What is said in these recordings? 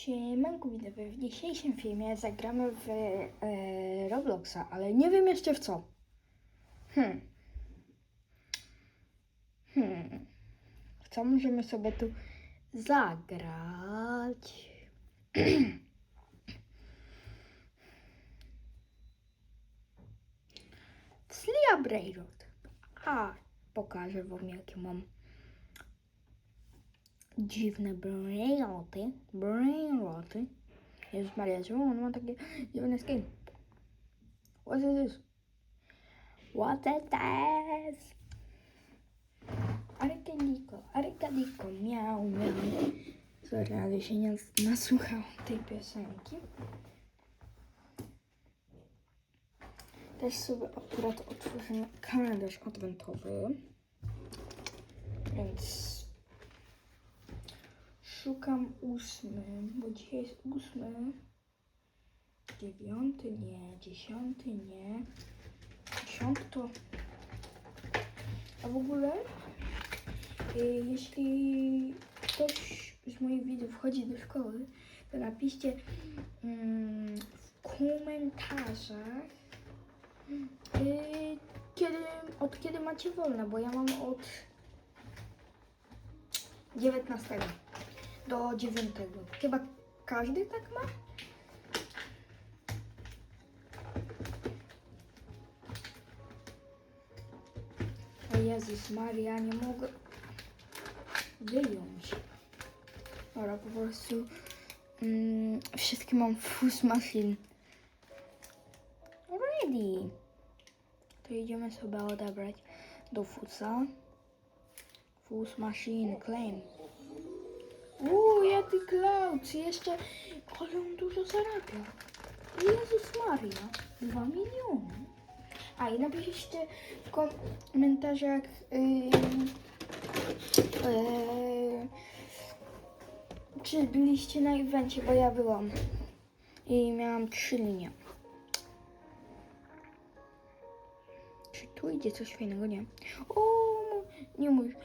Siemanku widzowie, w dzisiejszym filmie zagramy w e, Robloxa, ale nie wiem jeszcze w co. Hmm. Hmm. W co możemy sobie tu zagrać? w Slia. A, pokażę wam jakie mam dziwne brainroty. Brainroty. Jezus Maria, czemu on ma takie dziwne skin? What is this? What is this? Arkadiko, arkadiko, miau, miau. Sorry, ale się nie nasłuchałam tej piosenki. Też sobie akurat otworzymy kalendarz adwentowy. Więc Szukam ósmy, bo dzisiaj jest ósmy. Dziewiąty nie, dziesiąty nie. Dziesiąty to... A w ogóle, y, jeśli ktoś z moich widzów chodzi do szkoły, to napiszcie mm, w komentarzach, y, kiedy, od kiedy macie wolne, bo ja mam od 19 do 9. Chyba każdy tak ma? O Jezus Maria, nie mogę wyjąć. Dobra, po prostu mm, wszystkie mam fus machine. Ready. To idziemy sobie odebrać do fusa. Fus machine claim. Uuu, jaki Clouds, jeszcze, ale on dużo zarabia. Jezus Maria, dwa miliony. A i napiszcie w komentarzach, yy, yy, czy byliście na evencie, bo ja byłam. I miałam trzy linie. Czy tu idzie coś fajnego? Nie. O, nie mówisz.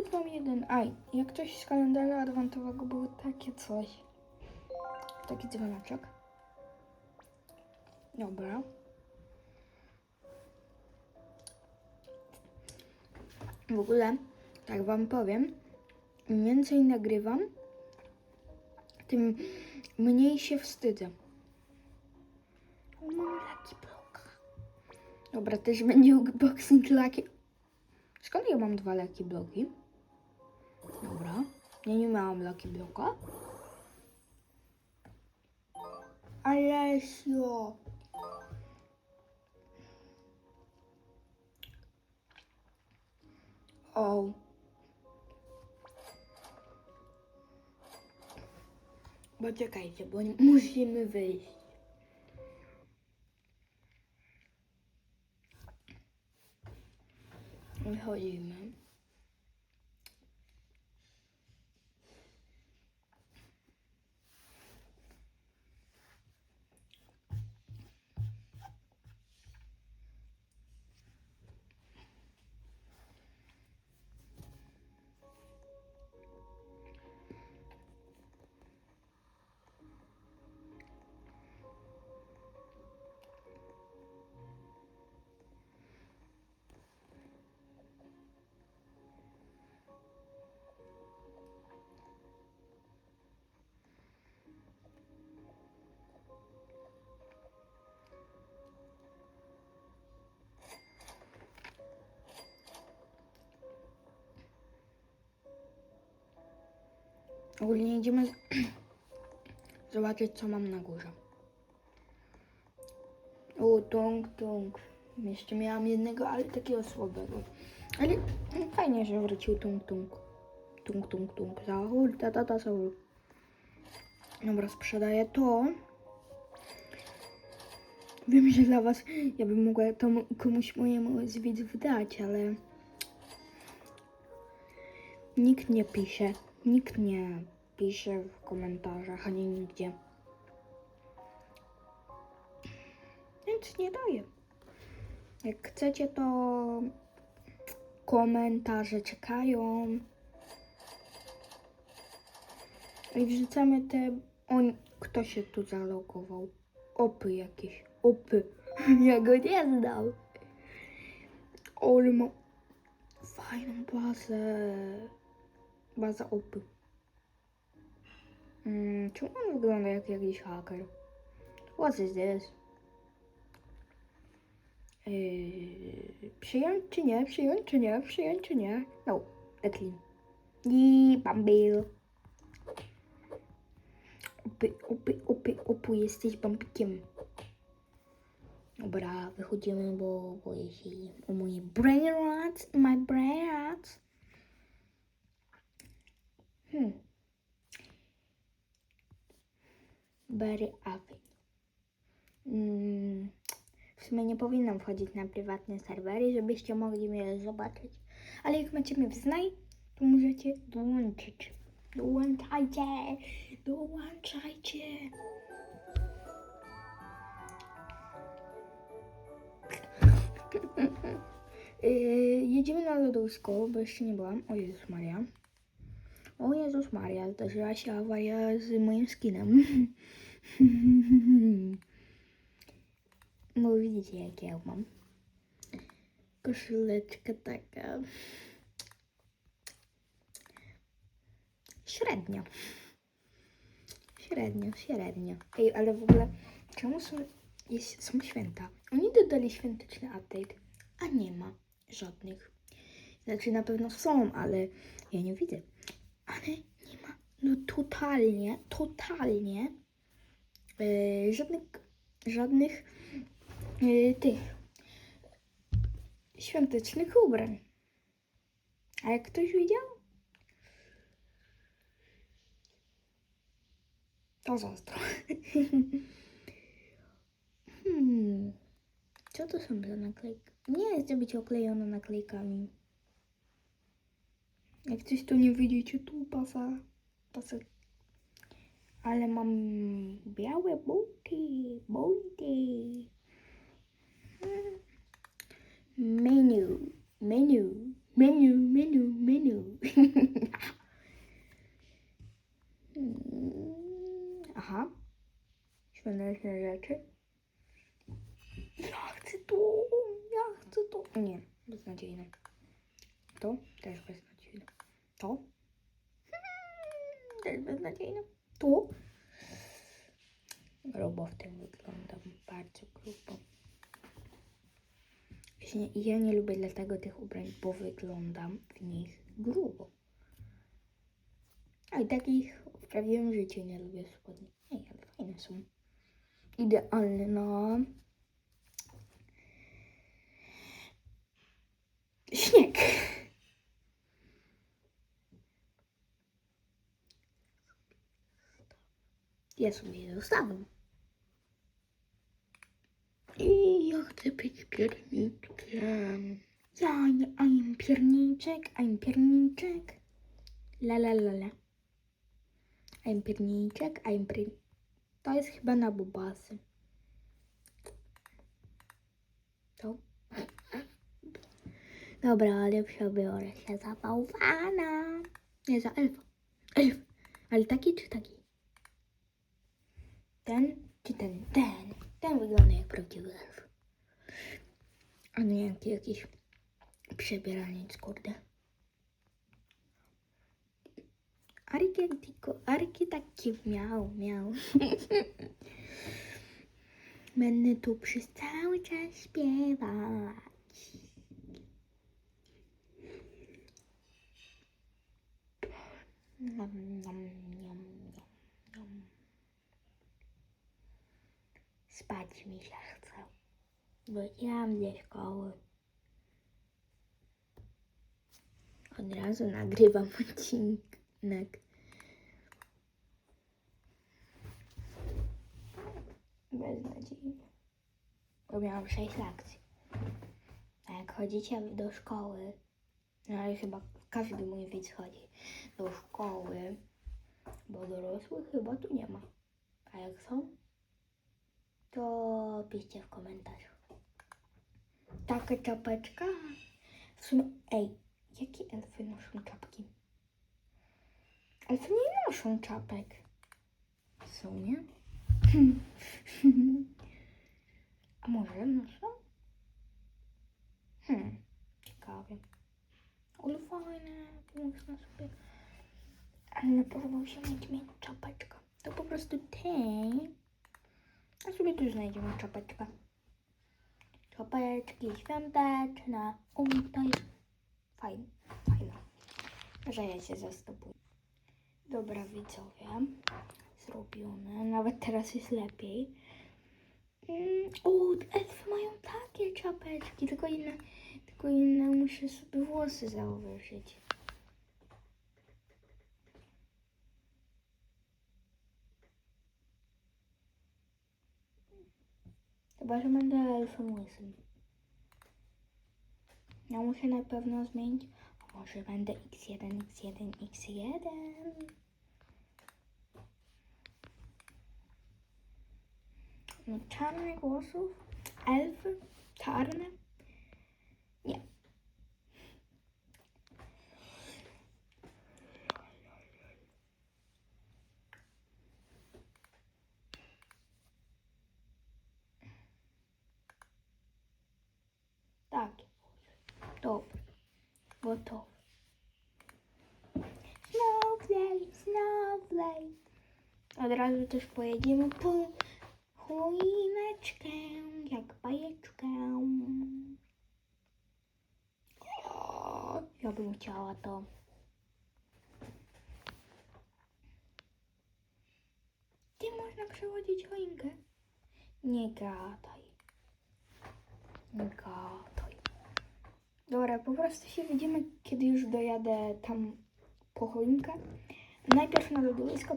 Obrót mam jeden. Aj, jak coś z kalendarza adwentowego było takie coś. Taki dzwoneczek. Dobra. W ogóle, tak wam powiem, im więcej nagrywam, tym mniej się wstydzę. Mam Lucky Bloka. Dobra, też będzie unboxing Lucky... Skąd ja mam dwa Lucky Bloki? Dobra. Ja nie miałam Lucky Bloka. O. Bo czekajcie, bo musimy wyjść. Wychodzimy. Ogólnie idziemy z- zobaczyć, co mam na górze. O, tung, tung. Jeszcze miałam jednego, ale takiego słabego. Ale fajnie, że wrócił tung, tung. Tung, tung, tung. Zahul, ta, ta, ta, zahul. Dobra, sprzedaję to. Wiem, że dla was ja bym mogła to komuś mojemu z widzów dać, ale nikt nie pisze. Nikt nie pisze w komentarzach ani nigdzie. Więc nie daję. Jak chcecie, to komentarze czekają. I wrzucamy te On, kto się tu zalogował? Opy jakieś. Opy. Ja go nie znam. Ma fajną bazę. Baza opy. Mm, czemu on wygląda jak jakiś haker? What is this? Yy, przyjąć czy nie? Przyjąć czy nie? Przyjąć czy nie? No, decline. I bambil. Opy, opy, opy, opy, jesteś bambikiem. Dobra, wychodzimy, bo boję się o moje brain rats, my brain rats. Hmm. Berry Avenue. Mm, w sumie nie powinnam wchodzić na prywatne serwery, żebyście mogli mnie zobaczyć. Ale jak macie mnie w znaj, to możecie dołączyć. Dołączajcie! Dołączajcie! Yy, jedziemy na lodowisko, bo jeszcze nie byłam. O Jezus Maria. O Jezus Maria, zdarzyła się awaria z moim skinem. No widzicie jak ja mam. Koszuleczka taka. Średnio. Średnio, średnio. Ej, ale w ogóle czemu są, jest, są święta? Oni dodali świąteczny update, a nie ma żadnych. Znaczy na pewno są, ale ja nie widzę. Ale nie ma, no totalnie, totalnie yy, żadnych, żadnych yy, tych świątecznych ubrań. A jak ktoś widział? To zazdro. hmm. Co to są za naklejki? Nie chcę być oklejona naklejkami. Jak coś tu nie widzicie, tu pasa, pasek. Ale mam białe buty, buty. Menu, menu, menu, menu, menu. Aha. Świąteczne rzeczy. Ja chcę to, ja chcę to. Nie, beznadziejne. To też beznadziejne. To też beznadziejne. To grubo w tym wyglądam, bardzo grubo. Właśnie ja nie lubię dlatego tych ubrań, bo wyglądam w nich grubo. A i takich w prawdziwym życiu nie lubię spodni. Ale fajne są. Idealne na śnieg. Ja sobie je zostawiam. I ja chcę być pierniczkiem. Ja, I'm pierniczek, I'm pierniczek. La la la la. I'm pierniczek, I'm pier... To jest chyba na bubasy. To? Dobra, ale przebiorę się za bałwana. Nie, za elfa. Elf. Ale taki czy taki? Ten czy ten? Ten. Ten wygląda jak prawdziwy elf. A nie jak jakiś przebieraniec, kurde. Arki, Arki taki miał, miał. Będę tu przez cały czas śpiewać. Spać mi się chce, idę ze szkoły. Od razu nagrywam odcinek. Beznadziejnie. Bo miałam 6 lekcji. A jak chodzicie do szkoły, no ale chyba każdy mój widz chodzi do szkoły, bo dorosłych chyba tu nie ma. A jak są, to piszcie w komentarzu. Taka czapeczka. W sumie, ej, jakie elfy noszą czapki? Elfy nie noszą czapek. są, nie? A może nasze? Hmm, ciekawie. Ale fajne, można sobie... Ale na pewno musimy mieć czapeczkę. To po prostu tej. A sobie tu znajdziemy czapeczkę. Czapeczki świąteczne. O, to jest fajne, fajne. Że ja się zastopuję. Dobra widzowie, zrobione. Nawet teraz jest lepiej. Mm, o, mają takie czapeczki, tylko inne, tylko inne muszę sobie włosy założyć. Chyba, że będę elfem łysym. Ja muszę na pewno zmienić. Może będę X1, X1, X1. No, czarnych głosów? Elfy? Czarne? Nie. Tak. Dobra. Gotowe. Snowflake, snowflake. Od razu też pojedziemy po choineczkę, jak bajeczkę. Ja bym chciała to. Ty można przechodzić choinkę? Nie gadaj. Nie gadaj. Dobra, po prostu się widzimy, kiedy już dojadę tam po choinkę. Najpierw na lodowisko,